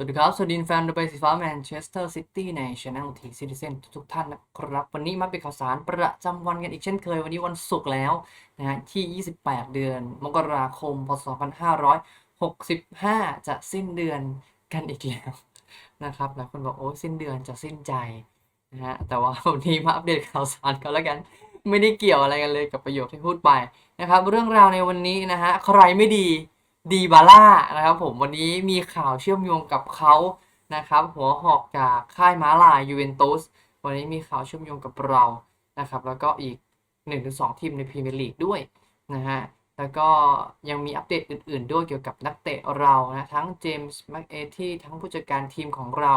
สวัสดีครับ สวัสดีแฟนดูไบสีฟ้าแมนเชสเตอร์ซิตี้ในช anel ทีซิติเซนทุกท่านนะครับ วันนี้มาเป็นข่าวสารประจำวันกันอีกเช่นเคย วันนี้วันศุกร์แล้วนะฮะที่ 28 เดือน มกราคม พศ 2565 จะสิ้นเดือนกันอีกแล้วนะครับหลายคนบอกโอ้สิ้นเดือนจะสิ้นใจนะฮะแต่ว่าวันนี้มาอัปเดตข่าวสารกันแล้วกัน ไม่ได้เกี่ยวอะไรกันเลยกับประโยคที่พูดไปนะครับเรื่องราวในวันนี้นะฮะใครไม่ดี ดีบาร่านะครับผมวันนี้มีข่าวเชื่อมโยงกับเขานะครับ หัวหอกจากค่ายม้าลายยูเวนตุสวันนี้มีข่าวเชื่อมโยงกับเรานะครับ แล้วก็อีก 1-2 ทีมในพรีเมียร์ลีกด้วยนะฮะแล้วก็ยังมีอัปเดตอื่น ๆ ด้วยเกี่ยวกับนักเตะเรานะทั้งเจมส์แม็กเอที่ทั้งผู้จัดการทีมของเรา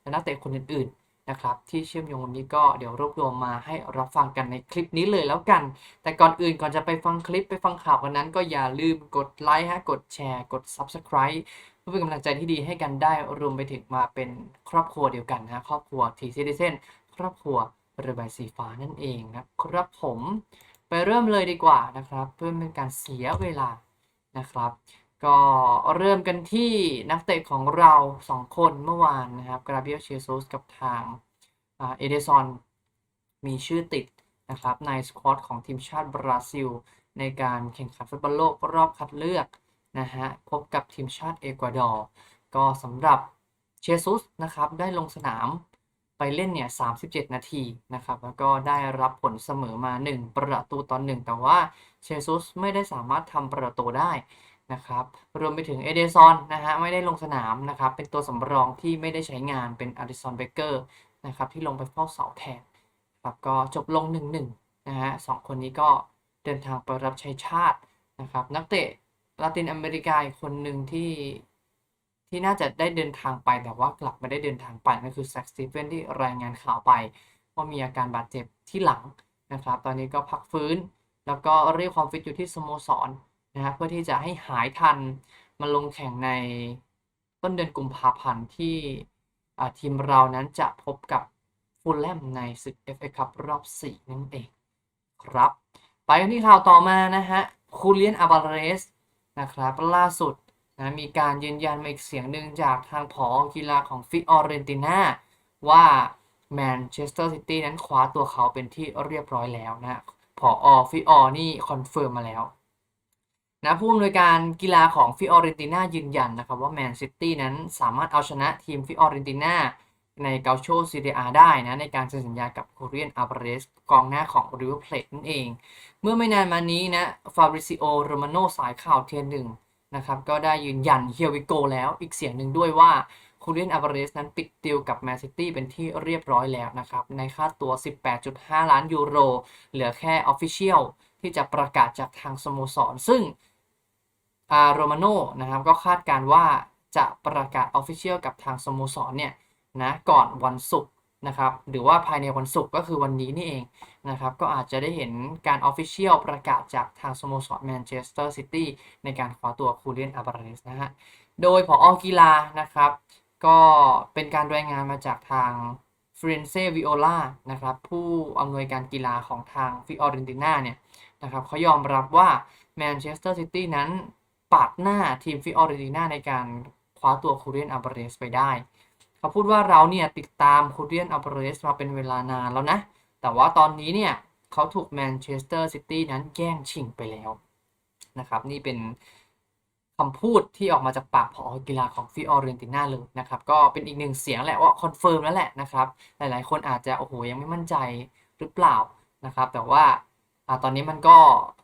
และนักเตะคนอื่น ๆ นะครับที่เชื่อมโยงวันนี้ก็เดี๋ยวรวบรวมมาให้รับฟังกันในคลิปนี้เลยแล้วกัน แต่ก่อนอื่นก่อนจะไปฟังคลิปไปฟังข่าวกันนั้น ก็อย่าลืมกดไลค์ฮะกดแชร์ กด Subscribe เพื่อเป็นกำลังใจที่ดีให้กันได้รวมไปถึงมาเป็นครอบครัวเดียวกันนะครอบครัวทีซีดิเซนครอบครัวเรือใบสีฟ้านั่นเองนะครับผมไปเริ่มเลยดีกว่านะครับ เพื่อไม่เป็นการเสียเวลานะครับ ก็เริ่มกันที่นักเตะของเรา 2 คนเมื่อวานนะครับกราเบียลเชซูสกับทางเอเดซอนมีชื่อติดนะครับในสควอตของทีมชาติบราซิล ในการแข่งขันฟุตบอลโลกรอบคัดเลือกนะฮะพบกับทีมชาติเอกวาดอร์ก็สำหรับเชซุสนะครับได้ลงสนามไปเล่นเนี่ย 37 นาทีนะครับ แล้วก็ได้รับผลเสมอมา 1 ประตูต่อ1แต่ว่าเชซุสไม่ได้สามารถทำประตูได้ นะครับรวมไปถึงเอเดซอนนะฮะไม่ได้ลงสนามนะครับเป็นตัวสำรองที่ไม่ได้ใช้งานเป็นอดิสันเบเกอร์นะครับที่ลงไปเฝ้าเสาแทนครับก็จบลง 1-1นะฮะสองคนนี้ก็เดินทางไปรับใช้ชาตินะครับนักเตะลาตินอเมริกาอีกคนหนึ่งที่ที่น่าจะได้เดินทางไปแต่ว่ากลับไม่ได้เดินทางไปก็คือแซคสตีเฟนที่รายงานข่าวไป ว่ามีอาการบาดเจ็บที่หลังนะครับ ตอนนี้ก็พักฟื้น แล้วก็เรียกความฟิตอยู่ที่สโมสร นะฮะเพื่อที่จะให้หายทันมาลงแข่งในต้นเดือนกุมภาพันธ์ที่ทีมเรานั้นจะพบกับฟูลแลมในศึก FA คัพรอบ 4 นั่นเองครับ ไปกันที่ข่าวต่อมานะฮะคูเลียนอาบาเรสนะครับล่าสุดนะมีการยืนยันมาอีกเสียงหนึ่งจากทางผอกีฬาของฟิออเรนติน่าว่าแมนเชสเตอร์ซิตี้นั้นคว้าตัวเขาเป็นที่เรียบร้อยแล้วนะผอฟิออนี่คอนเฟิร์มมาแล้ว นะผู้อำนวยการกีฬาของฟิออเรนติน่ายืนยันนะครับว่าแมนซิตี้นั้นสามารถเอาชนะทีมฟิออเรนติน่าในเกาโชซีเดอาได้นะในการเซ็นสัญญากับโคเรียนอาบาเรสกองหน้าของริเวอร์เพลทนั่นเอง เมื่อไม่นานมานี้นะฟาบริซิโอโรมาโนสายข่าวเทียนหนึ่งนะครับก็ได้ยืนยันเฮียวิโกแล้วอีกเสียงหนึ่งด้วยว่าโคเรียนอาบาเรสนั้นปิดดีลกับแมนซิตี้เป็นที่เรียบร้อยแล้วนะครับ ในค่าตัว 18.5 ล้านยูโร เหลือแค่ออฟฟิเชียลที่จะประกาศจากทางสโมสร ซึ่ง อาโรมาโนนะครับก็คาดการว่าจะประกาศออฟฟิเชียลกับทางสโมสรเนี่ยนะก่อนวันศุกร์นะครับหรือว่าภายในวันศุกร์ก็คือวันนี้นี่เองนะครับก็อาจจะได้เห็นการออฟฟิเชียลประกาศจากทางสโมสรแมนเชสเตอร์ซิตี้ในการคว้าตัวคูเลียนอาบาเรสนะฮะโดยผออกีฬานะครับ ก็เป็นการรายงานมาจากทางฟรนเซวิโอลานะครับผู้อำนวยการกีฬาของทางฟิออเรนติน่าเนี่ยนะครับเขายอมรับว่าแมนเชสเตอร์ซิตี้นั้น ปาดหน้าทีมฟิออเรนติน่าในการคว้าตัวคูเรียนอาบาเรสไปได้ เขาพูดว่าเราเนี่ยติดตามคูเรียนอัลเบรสมาเป็นเวลานานแล้วนะ แต่ว่าตอนนี้เนี่ยเขาถูกแมนเชสเตอร์ซิตี้นั้นแย่งชิงไปแล้วนะครับ นี่เป็นคำพูดที่ออกมาจากปากผอกีฬาของฟิออเรนติน่าเลยนะครับ ก็เป็นอีกหนึ่งเสียงแหละว่าคอนเฟิร์มแล้วแหละนะครับ หลายๆ คนอาจจะโอ้โหยังไม่มั่นใจหรือเปล่านะครับ แต่ว่า อ่าตอนนี้มันก็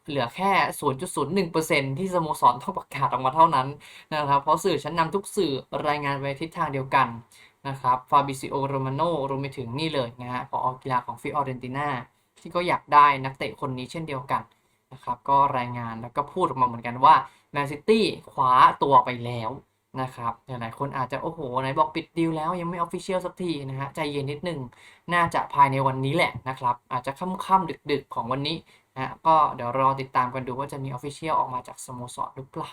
เหลือแค่ 0.01%ที่สโมสรต้องประกาศออกมาเท่านั้นนะครับ เพราะสื่อชั้นนำทุกสื่อรายงานไปทิศทางเดียวกันนะครับ ฟาบิซิโอ โรมาโนรวมไปถึงนี่เลยนะฮะผอกีฬาของฟิออเรนติน่าที่ก็อยากได้นักเตะคนนี้เช่นเดียวกันนะครับ ก็รายงานแล้วก็พูดออกมาเหมือนกันว่าแมนซิตี้คว้าตัวไปแล้ว นะครับหลายคนอาจจะโอ้โหไหนบอกปิดดีลแล้วยังไม่ออฟฟิเชียลสักทีนะฮะใจเย็นนิดนึง น่าจะภายในวันนี้แหละนะครับ อาจจะค่ำๆดึกๆของวันนี้นะก็เดี๋ยวรอติดตามกันดูว่าจะมีออฟฟิเชียลออกมาจากสโมสรหรือเปล่า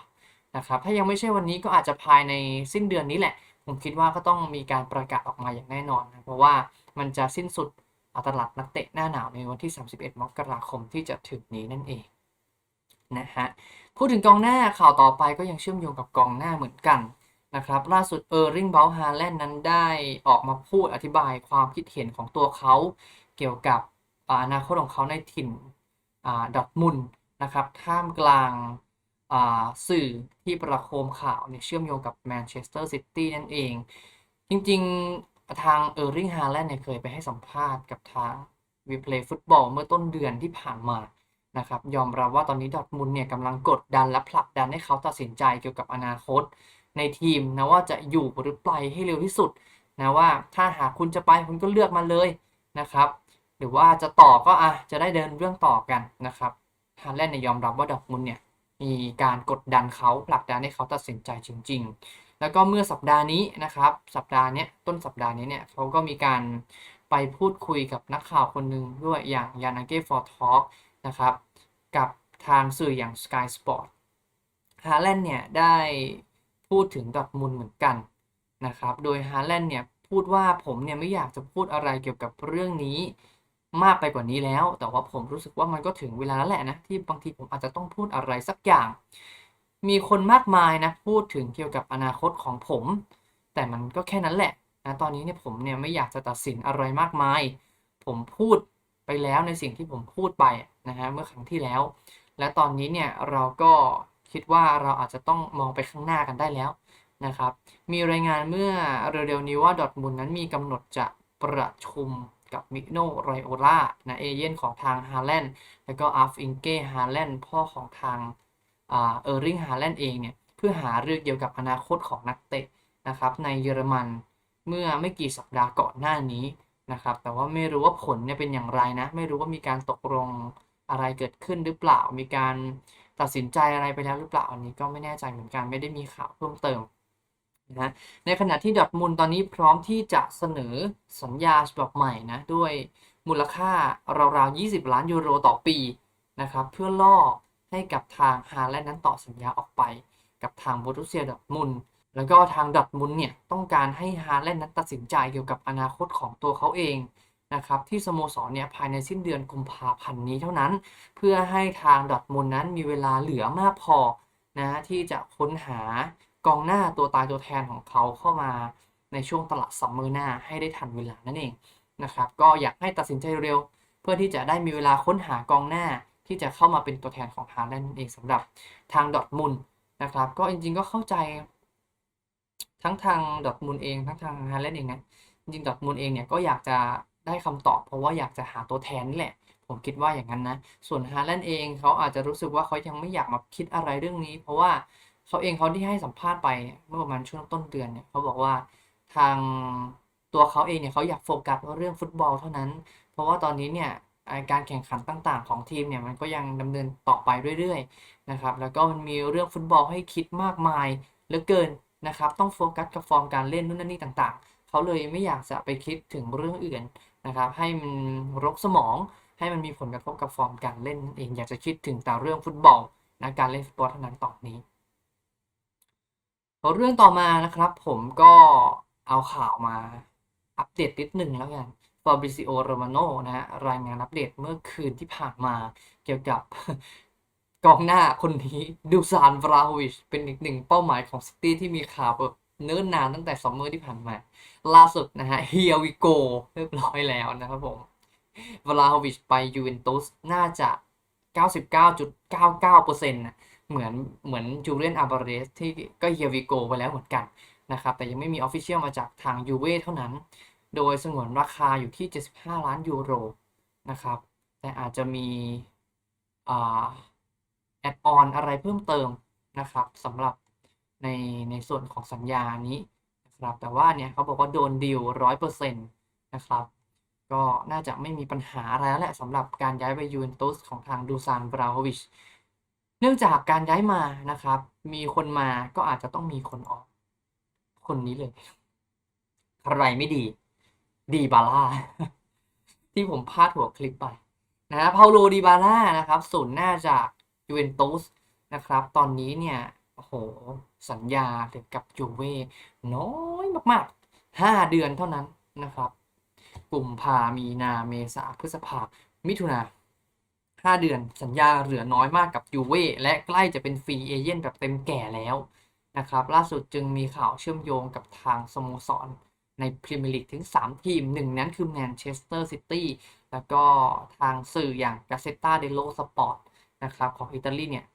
นะครับถ้ายังไม่ใช่วันนี้ก็อาจจะภายในสิ้นเดือนนี้แหละ ผมคิดว่าก็ต้องมีการประกาศออกมาอย่างแน่นอนนะเพราะว่ามันจะสิ้นสุดตลาดนักเตะหน้าหนาวในวันที่ 31 มกราคมที่จะถึงนี้นั่นเองนะฮะ พูดถึงกองหน้าข่าวต่อไปก็ยังเชื่อมโยงกับกองหน้าเหมือนกันนะครับล่าสุดเออร์ริงเบลฮาแลนด์นั้นได้ออกมาพูดอธิบายความคิดเห็นของตัวเขา เกี่ยวกับอนาคตของเขาในถิ่นอดอร์ทมุนนะครับท่ามกลางสื่อที่ประโคมข่าวเนี่ยเชื่อมโยงกับแมนเชสเตอร์ซิตี้นั่นเอง จริงๆทางเออร์ริงฮาแลนด์เนี่ยเคยไปให้สัมภาษณ์กับทางวีเพลย์ฟุตบอลเมื่อต้นเดือนที่ผ่านมา นะครับยอมรับว่าตอนนี้ดอทมุนเนี่ยกำลังกดดันและผลักดันให้เขาตัดสินใจเกี่ยวกับอนาคต ในทีมนะว่าจะอยู่หรือไปให้เร็วที่สุดนะว่าถ้าหากคุณจะไปคุณก็เลือกมาเลยนะครับหรือว่าจะต่อก็อะจะได้เดินเรื่องต่อกันนะครับฮาแลนด์เนี่ยยอมรับว่าดอทมุนเนี่ยมีการกดดันเขาผลักดันให้เขาตัดสินใจจริง ๆ แล้วก็เมื่อสัปดาห์นี้นะครับ สัปดาห์นี้ต้นสัปดาห์นี้เนี่ยเขาก็มีการไปพูดคุยกับนักข่าวคนหนึ่งด้วยอย่างยานาเก้ฟอร์ทอล์กนะครับ กับทางสื่ออย่าง Sky Sport ฮาแลนด์เนี่ยได้พูดถึงดอทมุนเหมือนกันนะครับ โดยฮาแลนด์เนี่ยพูดว่าผมเนี่ยไม่อยากจะพูดอะไรเกี่ยวกับเรื่องนี้มากไปกว่านี้แล้ว แต่ว่าผมรู้สึกว่ามันก็ถึงเวลาแล้วแหละนะที่บางทีผมอาจจะต้องพูดอะไรสักอย่าง มีคนมากมายนะพูดถึงเกี่ยวกับอนาคตของผม แต่มันก็แค่นั้นแหละนะตอนนี้เนี่ยผมเนี่ยไม่อยากจะตัดสินอะไรมากมาย ผมพูด ไปแล้วในสิ่งที่ผมพูดไปนะฮะเมื่อครั้งที่แล้ว และตอนนี้เนี่ยเราก็คิดว่าเราอาจจะต้องมองไปข้างหน้ากันได้แล้วนะครับ มีรายงานเมื่อเร็วๆนี้ว่าดอทมุนนั้นมีกำหนดจะประชุมกับมิโนไรโอล่านะเอเย่นของทางฮาแลนด์แล้วก็อาร์ฟอิงเก้ฮาแลนด์พ่อของทางเออร์ริงฮาแลนด์เองเนี่ยเพื่อหาเรื่องเกี่ยวกับอนาคตของนักเตะนะครับในเยอรมันเมื่อไม่กี่สัปดาห์ก่อนหน้านี้ นะครับ แต่ว่าไม่รู้ว่าผลเนี่ยเป็นอย่างไรนะ ไม่รู้ว่ามีการตกลงอะไรเกิดขึ้นหรือเปล่า มีการตัดสินใจอะไรไปแล้วหรือเปล่า อันนี้ก็ไม่แน่ใจเหมือนกัน ไม่ได้มีข่าวเพิ่มเติมนะในขณะที่ดอทมุนด์ตอนนี้พร้อมที่จะเสนอสัญญาฉบับใหม่นะด้วยมูลค่าราวๆ 20 ล้านยูโรต่อปีนะครับเพื่อล่อให้กับทางฮาแลนด์นั้นต่อสัญญาออกไป กับทางบรุเซียดอทมุน แล้วก็ทางดอร์ทมุนเนี่ยต้องการให้ฮาแลนด์นั้นตัดสินใจเกี่ยวกับอนาคตของตัวเขาเองนะครับที่สโมสรเนี่ยภายในสิ้นเดือนกุมภาพันธ์นี้เท่านั้น เพื่อให้ทางดอร์ทมุนนั้นมีเวลาเหลือมากพอนะที่จะค้นหากองหน้าตัวตายตัวแทนของเขาเข้ามาในช่วงตลาดซัมเมอร์หน้าให้ได้ทันเวลานั่นเองนะครับก็อยากให้ตัดสินใจเร็ว เพื่อที่จะได้มีเวลาค้นหากองหน้าที่จะเข้ามาเป็นตัวแทนของฮาแลนด์นั่นเองสำหรับทางดอทมุนนะครับก็จริงๆก็เข้าใจ ทั้งทางดอทมุนด์เองทั้งทางฮาร์แลนด์เองนะจริงดอทมุนด์เองเนี่ยก็อยากจะได้คำตอบเพราะว่าอยากจะหาตัวแทนนี่แหละ ผมคิดว่าอย่างนั้นนะ ส่วนฮาร์แลนด์เองเขาอาจจะรู้สึกว่าเขายังไม่อยากมาคิดอะไรเรื่องนี้ เพราะว่าเขาเองเขาที่ให้สัมภาษณ์ไปเมื่อประมาณช่วงต้นเดือนเนี่ยเขาบอกว่าทางตัวเขาเองเนี่ยเขาอยากโฟกัสเรื่องฟุตบอลเท่านั้น เพราะว่าตอนนี้เนี่ยการแข่งขันต่างๆ ของทีมเนี่ยมันก็ยังดำเนินต่อไปเรื่อยๆนะครับแล้วก็มันมีเรื่องฟุตบอลให้คิดมากมายเหลือเกิน นะครับ ต้องโฟกัสกับฟอร์มการเล่นนู่นนั่นนี่ต่างๆ เขาเลยไม่อยากจะไปคิดถึงเรื่องอื่นนะครับ ให้มันรกสมอง ให้มันมีผลกระทบกับฟอร์มการเล่นเอง อยากจะคิดถึงแต่เรื่องฟุตบอลนะการเล่นฟุตบอลเท่านั้นตอนนี้เรื่องต่อมานะครับ ผมก็เอาข่าวมาอัปเดตนิดหนึ่งแล้วกัน Fabrizio Romano นะฮะรายงานอัปเดตเมื่อคืนที่ผ่านมาเกี่ยวกับ กองหน้าคนนี้ดูซานวราวิชเป็นอีกหนึ่งเป้าหมายของซิตี้ที่มีข่าวแบบเนิ่นนานตั้งแต่ซัมเมอร์ที่ผ่านมา ล่าสุดนะฮะ Here we go เรียบร้อยแล้วนะครับผมวราโฮวิชไปยูเวนตุสน่าจะ 99.99%นะเหมือนเหมือนจูเลียนอาบาเรสที่ก็เฮียวิโกไปแล้วเหมือนกันนะครับ แต่ยังไม่มีออฟฟิเชียลมาจากทางยูเว่เท่านั้น โดยสงวนราคาอยู่ที่ 75 ล้านยูโรนะครับ แต่อาจจะมีอ่า แอดออนอะไรเพิ่มเติมนะครับสำหรับในในส่วนของสัญญานี้นะครับแต่ว่าเนี่ยเขาบอกว่าโดนดีลร้อยเปอร์เซ็นต์นะครับก็น่าจะไม่มีปัญหาอะไรแล้วแหละสำหรับการย้ายไปยูเวนตุสของทางดูซานบราโฮวิชเนื่องจากการย้ายมานะครับ มีคนมาก็อาจจะต้องมีคนออก คนนี้เลยใครไม่ดี ดีบาร่าที่ผมพาดหัวคลิปไปนะพาโลดีบาร่านะครับศูนย์หน้าจาก ยูเวนตุสนะครับ ตอนนี้เนี่ยโอ้โหสัญญาถึงกับยูเว่น้อยมากๆห้าเดือนเท่านั้นนะครับกลุ่มภามีนาเมษาพฤษภามิถุนาห้าเดือนสัญญาเหลือน้อยมากกับยูเว่และใกล้จะเป็นฟรีเอเย่นแบบเต็มแก่แล้วนะครับ ล่าสุดจึงมีข่าวเชื่อมโยงกับทางสโมสรในพรีเมียร์ลีกถึง 3 ทีมหนึ่งนั้นคือแมนเชสเตอร์ซิตี้แล้วก็ทางสื่ออย่าง Gazzetta dello Sport นะครับของอิตาลีเนี่ย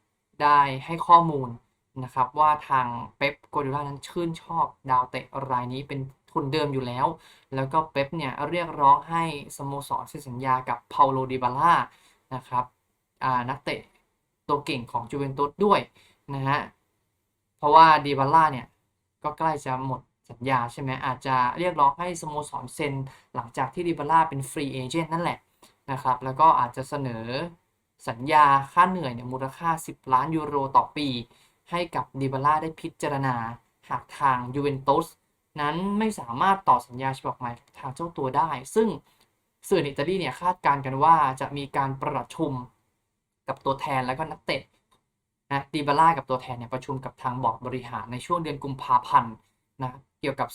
ได้ให้ข้อมูลนะครับว่าทางเป๊ปโกดิโอลานั้นชื่นชอบดาวเตะรายนี้เป็นทุนเดิมอยู่แล้ว แล้วก็เป๊ปเนี่ยเรียกร้องให้สโมสรเซ็นสัญญากับเปาโลดิบาล่านะครับนักเตะตัวเก่งของจูเวนตุสด้วยนะฮะเพราะว่าดิบาล่าเนี่ยก็ใกล้จะหมดสัญญาใช่ไหมอาจจะเรียกร้องให้สโมสรเซ็นหลังจากที่ดิบาล่าเป็นฟรีเอเจนต์นั่นแหละนะครับแล้วก็อาจจะเสนอ สัญญาค่าเหนื่อยเนี่ยมูลค่า 10 ล้านยูโรต่อปี ให้กับดิบาล่าได้พิจารณา หากทางยูเวนตุสนั้นไม่สามารถต่อสัญญาฉบับใหม่ทางเจ้าตัวได้ ซึ่งสื่ออิตาลีเนี่ยคาดการณ์กันว่าจะมีการประชุมกับตัวแทนแล้วก็นักเตะนะดิบาล่ากับตัวแทนเนี่ยประชุมกับทางบอร์ดบริหารในช่วงเดือนกุมภาพันธ์นะเกี่ยวกับ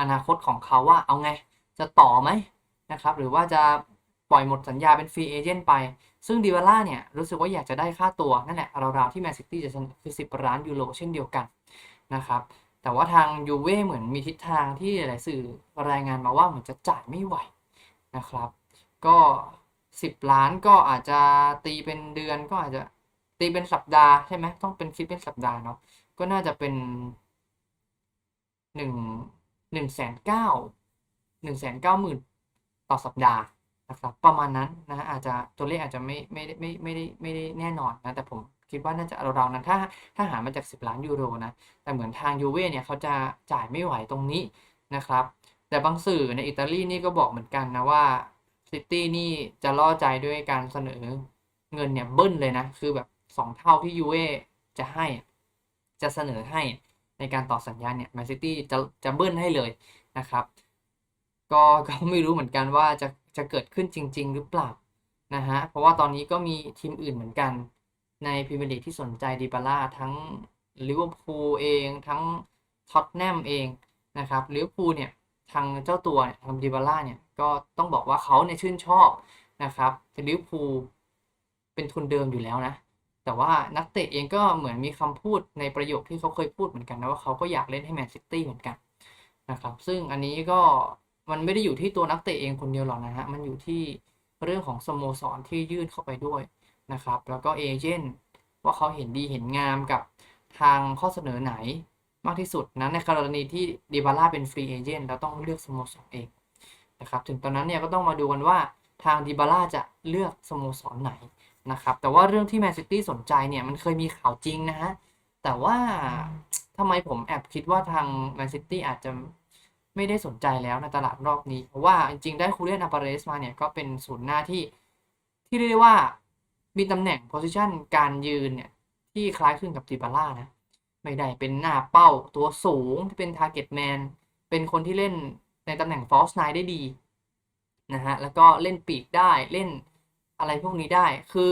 อนาคตของเขาว่าเอาไงจะต่อไหมนะครับหรือว่าจะ ปล่อยหมดสัญญาเป็นฟรีเอเจนต์ไป ซึ่งดิบาล่าเนี่ยรู้สึกว่าอยากจะได้ค่าตัวนั่นแหละราวๆที่แมนซิตี้จะคือ 10 ล้านยูโรเช่นเดียวกันนะครับแต่ว่าทางยูเว่เหมือนมีทิศทางที่หลายสื่อรายงานมาว่าเหมือนจะจ่ายไม่ไหวนะครับ ก็ 10 ล้านก็อาจจะตีเป็นเดือนก็อาจจะตีเป็นสัปดาห์ใช่ไหมต้องเป็นคิดเป็นสัปดาห์เนาะก็น่าจะเป็นหนึ่งหนึ่งแสนเก้าหนึ่งแสนเก้าหมื่นต่อสัปดาห์ นะครับประมาณนั้นนะอาจจะตัวเลขอาจจะไม่ไม่ไม่ไม่ได้ไม่ได้แน่นอนนะแต่ผมคิดว่าน่าจะราวๆนั้นถ้าถ้าหามาจาก 10 ล้านยูโรนะแต่เหมือนทางยูเว่เนี่ยเขาจะจ่ายไม่ไหวตรงนี้นะครับ แต่บางสื่อในอิตาลีนี่ก็บอกเหมือนกันนะว่าซิตี้นี่จะล่อใจด้วยการเสนอเงินเนี่ยเบิ้ลเลยนะ คือแบบ 2 เท่าที่ยูเว่จะให้ จะเสนอให้ในการต่อสัญญาเนี่ยแมนซิตี้จะจะเบิ้ลให้เลยนะครับ ก็ก็ไม่รู้เหมือนกันว่าจะ จะเกิดขึ้นจริง ๆ หรือเปล่านะฮะเพราะว่าตอนนี้ก็มีทีมอื่นเหมือนกันในพรีเมียร์ลีกที่สนใจดิบาร่าทั้งลิเวอร์พูลเองทั้งท็อตแนมเองนะครับลิเวอร์พูลเนี่ยทางเจ้าตัวเนี่ยทางดิบาร่าเนี่ยก็ต้องบอกว่าเขาเนี่ยชื่นชอบนะครับลิเวอร์พูลเป็นทุนเดิมอยู่แล้วนะแต่ว่านักเตะเองก็เหมือนมีคำพูดในประโยคที่เขาเคยพูดเหมือนกันนะว่าเขาก็อยากเล่นให้แมนซิตี้เหมือนกันนะครับซึ่งอันนี้ก็ มันไม่ได้อยู่ที่ตัวนักเตะเองคนเดียวหรอกนะฮะ มันอยู่ที่เรื่องของสโมสรที่ยื่นเข้าไปด้วยนะครับ แล้วก็เอเจนต์ว่าเขาเห็นดีเห็นงามกับทางข้อเสนอไหนมากที่สุดนะในกรณีที่ดิบาร่าเป็นฟรีเอเจนต์เราต้องเลือกสโมสรเองนะครับถึงตอนนั้นเนี่ยก็ต้องมาดูกันว่าทางดิบาร่าจะเลือกสโมสรไหนนะครับแต่ว่าเรื่องที่แมนซิตี้สนใจเนี่ยมันเคยมีข่าวจริงนะฮะแต่ว่าทำไมผมแอบคิดว่าทางแมนซิตี้อาจจะ ไม่ได้สนใจแล้วในตลาดรอบนี้ เพราะว่าจริงๆได้คูเรียนอาปาเรสมาเนี่ยก็เป็นศูนย์หน้าที่ที่เรียกได้ว่ามีตำแหน่งโพสิชันการยืนเนี่ยที่คล้ายคลึงกับดิบาร่านะ ไม่ได้เป็นหน้าเป้าตัวสูงที่เป็นทาร์เก็ตแมนเป็นคนที่เล่นในตำแหน่งฟอสไนได้ดีนะฮะแล้วก็เล่นปีกได้เล่นอะไรพวกนี้ได้ คือ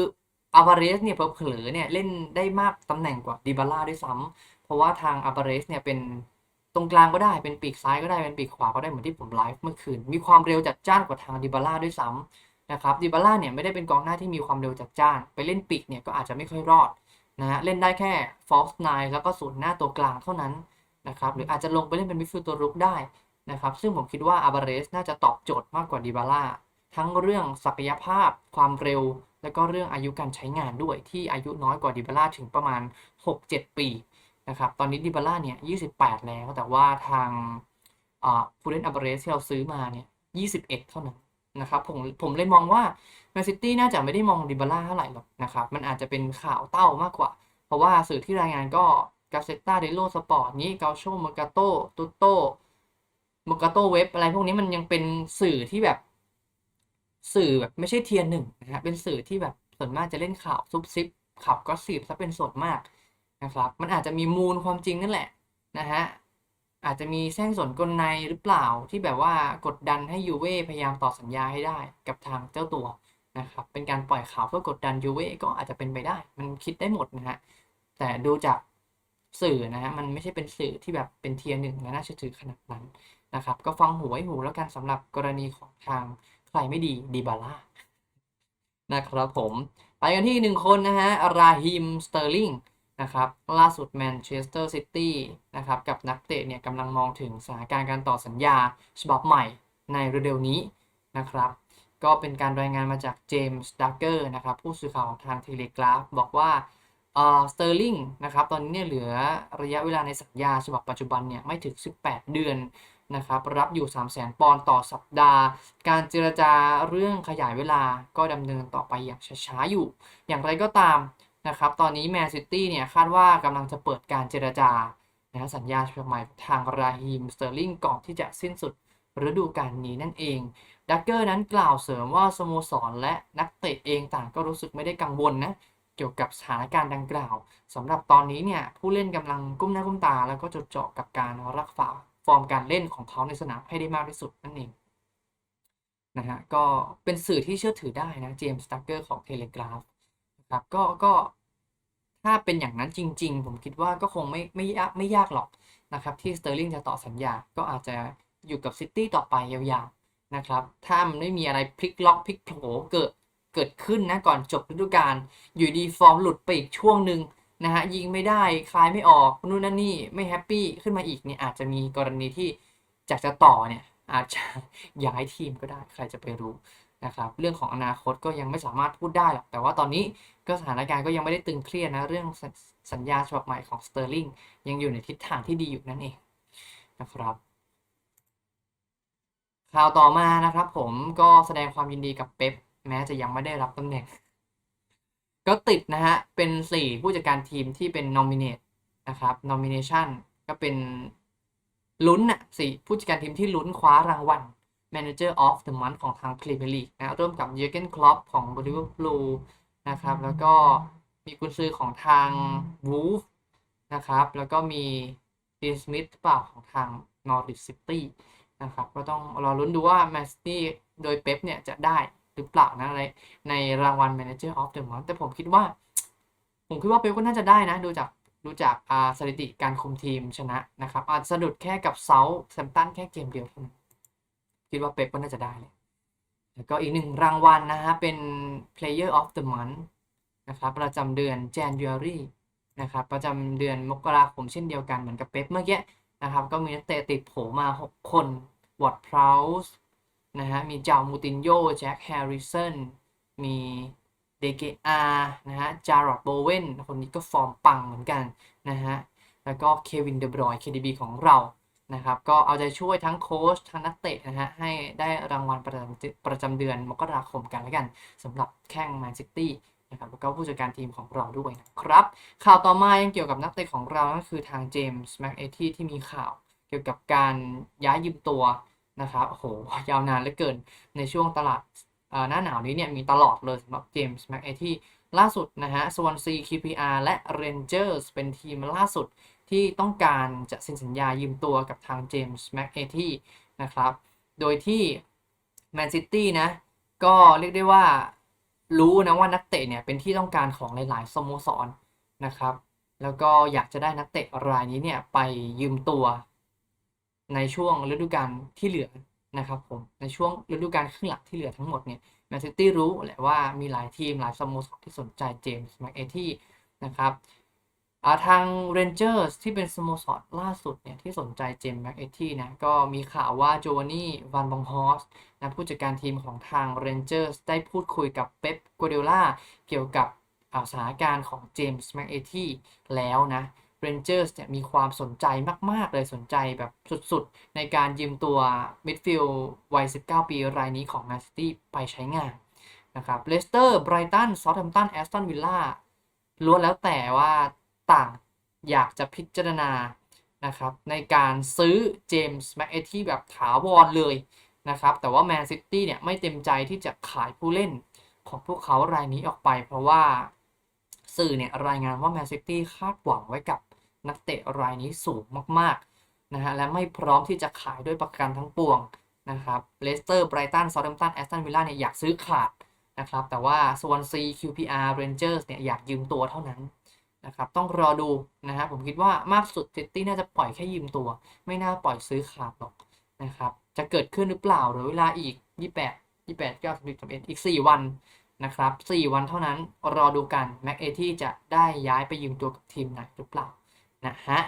อาบาเรสเนี่ยเผลอเนี่ยเล่นได้มากตำแหน่งกว่าดิบาร่าด้วยซ้ำเพราะว่าทางอาบาเรสเนี่ยเป็น รงกลางก็ได้เป็นปีกซ้ายก็ได้เป็นปีกขวาก็ได้เหมือนที่ผมไลฟ์เมื่อคืน มีความเร็วจัดจ้านกว่าทางดิบาร่าด้วยซ้ำนะครับดิบาร่าเนี่ยไม่ได้เป็นกองหน้าที่มีความเร็วจัดจ้าน ไปเล่นปีกเนี่ยก็อาจจะไม่ค่อยรอดนะฮะเล่นได้แค่ false nine แล้วก็ศูนย์หน้าตัวกลางเท่านั้นนะครับหรืออาจจะลงไปเล่นเป็นมิดฟิลด์ตัวรุกได้นะครับซึ่งผมคิดว่าอาบาเรสน่าจะตอบโจทย์มากกว่าดิบาร่าทั้งเรื่องศักยภาพความเร็ว แล้วก็เรื่องอายุการใช้งานด้วยที่อายุน้อยกว่าดิบาร่าถึงประมาณ 6-7 ปี นะครับตอนนี้ดิบาร่าเนี่ย 28 แล้วแต่ว่าทางผู้เล่นอาบเรสที่เราซื้อมาเนี่ย 21 เท่านั้นนะครับผมผมเลยมองว่าแมนซิตี้น่าจะไม่ได้มองดิบาร่าเท่าไหร่หรอกนะครับ มันอาจจะเป็นข่าวเต้ามากกว่า เพราะว่าสื่อที่รายงานก็กาเซตตาเดโลสปอร์ตนี้เกาโชมกาโตตุโตมกาโตเว็บอะไรพวกนี้มันยังเป็นสื่อที่แบบสื่อแบบไม่ใช่เทียร์หนึ่งนะฮะเป็นสื่อที่แบบส่วนมากจะเล่นข่าวซุบซิบข่าวก็สีบซะเป็นส่วนมาก นะครับ มันอาจจะมีมูลความจริงนั่นแหละนะฮะอาจจะมีแส้งสนกลในหรือเปล่าที่แบบว่ากดดันให้ยูเว่พยายามต่อสัญญาให้ได้กับทางเจ้าตัวนะครับเป็นการปล่อยข่าวเพื่อกดดันยูเว่ก็อาจจะเป็นไปได้ มันคิดได้หมดนะฮะแต่ดูจากสื่อนะฮะมันไม่ใช่เป็นสื่อที่แบบเป็นเทียร์หนึ่งและน่าเชื่อถือขนาดนั้นนะครับ ก็ฟังหูไว้หูแล้วกันสำหรับกรณีของทางใครไม่ดีดีบาร่านะครับผม ไปกันที่หนึ่งคนนะฮะราฮิมสเตอร์ลิง นะครับล่าสุดแมนเชสเตอร์ซิตี้นะครับกับนักเตะเนี่ยกำลังมองถึงสถานการณ์การต่อสัญญาฉบับใหม่ในเร็วๆนี้นะครับก็เป็นการรายงานมาจากเจมส์ดักเกอร์นะครับผู้สื่อข่าวของทางเทเลกราฟบอกว่าเอ่อสเตอร์ลิงนะครับตอนนี้เนี่ยเหลือระยะเวลาในสัญญาฉบับปัจจุบันเนี่ยไม่ถึง 18 เดือนนะครับรับอยู่ 3 0 0 0 0 0 ปอนด์ต่อสัปดาห์ การเจรจาเรื่องขยายเวลาก็ดำเนินต่อไปอย่างช้าๆอยู่ อย่างไรก็ตาม นะครับตอนนี้แมนซิตี้เนี่ยคาดว่ากำลังจะเปิดการเจรจานะสัญญาฉบับใหม่ทางราฮิมสเตอร์ลิงก่อนที่จะสิ้นสุดฤดูกาลนี้นั่นเอง ดักเกอร์นั้นกล่าวเสริมว่าสโมสรและนักเตะเองต่างก็รู้สึกไม่ได้กังวลนะเกี่ยวกับสถานการณ์ดังกล่าวสำหรับตอนนี้เนี่ยผู้เล่นกำลังก้มหน้าก้มตา แล้วก็จดจ่อกับการรักษาฟอร์มการเล่นของเขาในสนามให้ได้มากที่สุดนั่นเองนะฮะก็เป็นสื่อที่เชื่อถือได้นะเจมส์ดักเกอร์ของเทเลกราฟนะครับก็ก็ ถ้าเป็นอย่างนั้นจริง ๆ ผมคิดว่าก็คงไม่ไม่ยากไม่ยากหรอกนะครับ ที่สเตอร์ลิงจะต่อสัญญา ก็อาจจะอยู่กับซิตี้ต่อไปยาวๆนะครับ ถ้ามันไม่มีอะไรพลิกล็อกพลิกโผเกิดเกิดขึ้นนะก่อนจบฤดูกาลอยู่ดีฟอร์มหลุดไปอีกช่วงหนึ่งนะฮะยิงไม่ได้คลายไม่ออกนู่นนั่นนี่ไม่แฮปปี้ขึ้นมาอีกเนี่ยอาจจะมีกรณีที่จากจะต่อเนี่ยอาจจะย้ายทีมก็ได้ใครจะไปรู้ นะครับเรื่องของอนาคตก็ยังไม่สามารถพูดได้หรอกแต่ว่าตอนนี้ก็สถานการณ์ก็ยังไม่ได้ตึงเครียดนะเรื่องสัญญาฉบับใหม่ของสเตอร์ลิงยังอยู่ในทิศทางที่ดีอยู่นั่นเองนะครับข่าวต่อมานะครับ ผมก็แสดงความยินดีกับเป๊ปแม้จะยังไม่ได้รับตำแหน่ง ก็ติดนะฮะ เป็นสี่ผู้จัดการทีมที่เป็น nominate นะครับ nomination ก็เป็นลุ้นน่ะสี่ผู้จัดการทีมที่ลุ้นคว้ารางวัล Manager of the Month ของทาง Premier League นะร่วมกับ Jurgen Klopp ของ Liverpool นะครับ แล้วก็มีกุนซือของทาง Wolf นะครับ แล้วก็มีดีสมิธเปล่าของทาง Norwich City นะครับ ก็ต้องรอลุ้นดูว่าแมนซิตี้โดยเป๊ปเนี่ยจะได้หรือเปล่านะในในรางวัล Manager of the Month แต่ผมคิดว่า ผมคิดว่าเป๊ปก็น่าจะได้นะ ดูจากดูจากอ่าสถิติการคุมทีมชนะนะครับ อาจสะดุดแค่กับเซาท์แซมตันแค่เกมเดียวเท่านั้น คิดว่าเป๊ปก็น่าจะได้เลยแล้วก็อีกหนึ่งรางวัลนะฮะ เป็น Player of the Month นะครับ ประจำเดือน January นะครับ ประจำเดือนมกราคมเช่นเดียวกันเหมือนกับเป๊ปเมื่อกี้นะครับ ก็มีนักเตะติดโผมา 6 คนวอร์ดพราวส์นะฮะ มีเจ้ามูตินโยแจ็คแฮร์ริสันมีเดเกอานะฮะ จารอดโบเวนคนนี้ก็ฟอร์มปังเหมือนกันนะฮะ แล้วก็เควินเดบรอย KDB ของเรา นะครับก็เอาใจช่วยทั้งโค้ชทั้งนักเตะนะฮะให้ได้รางวัลประจำประจำเดือนมกราคมกันแล้วกันสำหรับแข่งแมนซิตี้นะครับแล้วก็ผู้จัดการทีมของเราด้วยนะครับ ข่าวต่อมายังเกี่ยวกับนักเตะของเราก็คือทางเจมส์แม็กเอที่ที่มีข่าวเกี่ยวกับการย้ายยืมตัวนะครับโอ้โหยาวนานเหลือเกินในช่วงตลาดหน้าหนาวนี้เนี่ยมีตลอดเลยสำหรับเจมส์แม็กเอที่ล่าสุดนะฮะสวอนซี QPR และ Rangers เป็นทีมล่าสุด ที่ต้องการจะเซ็นสัญญายืมตัวกับทางเจมส์แม็กเอที่นะครับ โดยที่แมนซิตี้นะ ก็เรียกได้ว่ารู้นะว่านักเตะเนี่ยเป็นที่ต้องการของหลาย ๆ สโมสรนนะครับ แล้วก็อยากจะได้นักเตะรายนี้เนี่ยไปยืมตัว ในช่วงฤดูกาลที่เหลือนะครับผมในช่วงฤดูกาลครึ่งหลังที่เหลือทั้งหมดเนี่ยแมนซิตี้รู้แหละว่ามีหลายทีมหลายสโมสรที่สนใจเจมส์แม็กเอที่นะครับ ทาง Rangers ที่เป็นสโมสรล่าสุดเนี่ยที่สนใจเจมส์แม็กเอที่นะก็มีข่าวว่าโจวานนี่วันบองฮอสนะผู้จัดการทีมของทาง Rangers ได้พูดคุยกับเป๊ปกัวเดล่าเกี่ยวกับสถานการณ์ของเจมส์แม็กเอที่แล้วนะ Rangers เนี่ยมีความสนใจมาก ๆ เลยสนใจแบบสุด ๆ ในการยืมตัวมิดฟิลด์วัย 19 ปีรายนี้ของ Man City ไปใช้งานนะครับเลสเตอร์ไบรตันซอ u แ h มตันแอสตันวิลล่าล้วนแล้วแต่ว่า ต่างอยากจะพิจารณานะครับในการซื้อเจมส์แม็กเอที่แบบถาวรเลยนะครับแต่ว่าแมนซิตี้เนี่ยไม่เต็มใจที่จะขายผู้เล่นของพวกเขารายนี้ออกไป เพราะว่าสื่อเนี่ยรายงานว่าแมนซิตี้คาดหวังไว้กับนักเตะรายนี้สูงมากๆนะฮะและไม่พร้อมที่จะขายด้วยประกันทั้งปวงนะครับเลสเตอร์ไบรตันซอ u แ h มตันแอสตันวิลล่าเนี่ยอยากซื้อขาดนะครับแต่ว่าส่วนซี QPR Rangers เนี่ยอยากยืมตัวเท่านั้น นะครับ ต้องรอดูนะฮะผมคิดว่ามากสุดซิตี้น่าจะปล่อยแค่ยืมตัว ไม่น่าปล่อยซื้อขาดหรอกนะครับ จะเกิดขึ้นหรือเปล่าหรือเวลาอีก 28 28 9 10 11อีก 4 วันนะครับ 4 วันเท่านั้นรอดูกันแม็กเอที่จะได้ย้ายไปยืมตัวกับทีมไหนหรือเปล่านะฮะ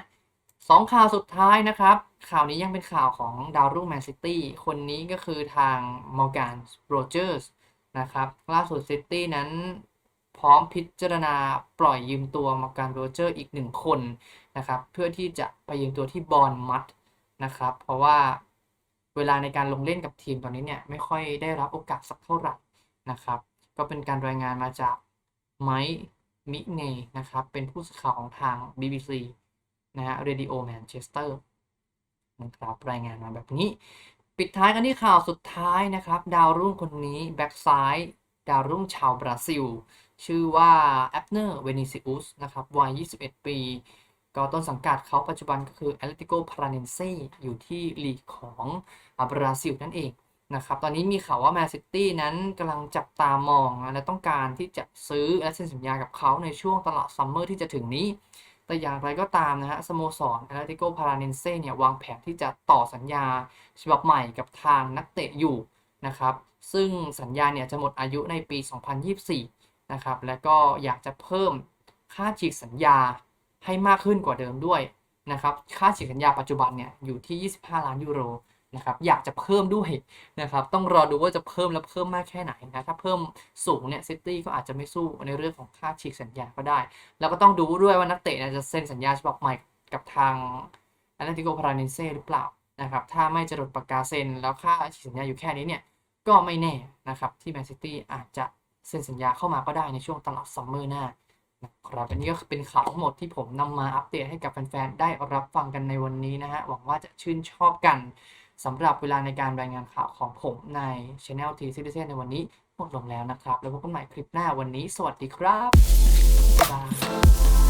สองข่าวสุดท้ายนะครับ ข่าวนี้ยังเป็นข่าวของดาวรุ่งแมนซิตี้คนนี้ก็คือทางมอร์แกนโรเจอร์สนะครับล่าสุดซิตี้นั้น พร้อมพิจารณาปล่อยยืมตัวมอร์แกนโรเจอร์อีกหนึ่งคนนะครับเพื่อที่จะไปยืมตัวที่บอลมัดนะครับเพราะว่าเวลาในการลงเล่นกับทีมตอนนี้เนี่ยไม่ค่อยได้รับโอกาสสักเท่าไหร่นะครับ ก็เป็นการรายงานมาจากไมค์มิเนนะครับเป็นผู้สื่อข่าวของทาง BBC นะฮะ Radio Manchester นะครับรายงานมาแบบนี้ ปิดท้ายกันที่ข่าวสุดท้ายนะครับ ดาวรุ่งคนนี้แบ็กซ้ายดาวรุ่งชาวบราซิล ชื่อว่าแอปเนอร์เวนิซิอุสนะครับวัย 21 ปี ก็ต้นสังกัดเขาปัจจุบันก็คือ Atletico Paranaense อยู่ที่ลีกของอบราซิลนั่นเองนะครับ ตอนนี้มีข่าวว่าแมนซิตี้นั้นกำลังจับตามองและต้องการที่จะซื้อและเซ็นสัญญากับเขาในช่วงตลาดซัมเมอร์ที่จะถึงนี้ แต่อย่างไรก็ตามนะฮะสโมสร Atletico Paranaense เนี่ยวางแผนที่จะต่อสัญญาฉบับใหม่กับทางนักเตะอยู่นะครับ ซึ่งสัญญาเนี่ยจะหมดอายุในปี 2024 นะครับ และก็อยากจะเพิ่มค่าฉีกสัญญาให้มากขึ้นกว่าเดิมด้วยนะครับ ค่าฉีกสัญญาปัจจุบันเนี่ยอยู่ที่ 25 ล้านยูโรนะครับ อยากจะเพิ่มด้วยนะครับ ต้องรอดูว่าจะเพิ่มแล้วเพิ่มมากแค่ไหนนะ ถ้าเพิ่มสูงเนี่ยซิตี้ก็อาจจะไม่สู้ในเรื่องของค่าฉีกสัญญาก็ได้ แล้วก็ต้องดูด้วยว่านักเตะเนี่ยจะเซ็นสัญญาฉบับใหม่กับทางแอตเลติโกพาราเนเซ่หรือเปล่านะครับ ถ้าไม่จะหลดปากกาเซ็นแล้วค่าฉีกสัญญาอยู่แค่นี้เนี่ย ก็ไม่แน่นะครับที่แมนซิตี้อาจจะ เซ็นสัญญาเข้ามาก็ได้ในช่วงตลาดซัมเมอร์หน้านะครับอันนี้ก็เป็นข่าวทั้งหมดที่ผมนำมาอัปเดตให้กับแฟนๆ ได้รับฟังกันในวันนี้นะฮะ หวังว่าจะชื่นชอบกันสำหรับเวลาในการรายงานข่าวของผมใน Channel T Citizen ในวันนี้หมดลงแล้วนะครับ แล้วพบกันใหม่คลิปหน้าวันนี้ สวัสดีครับบ๊ายบาย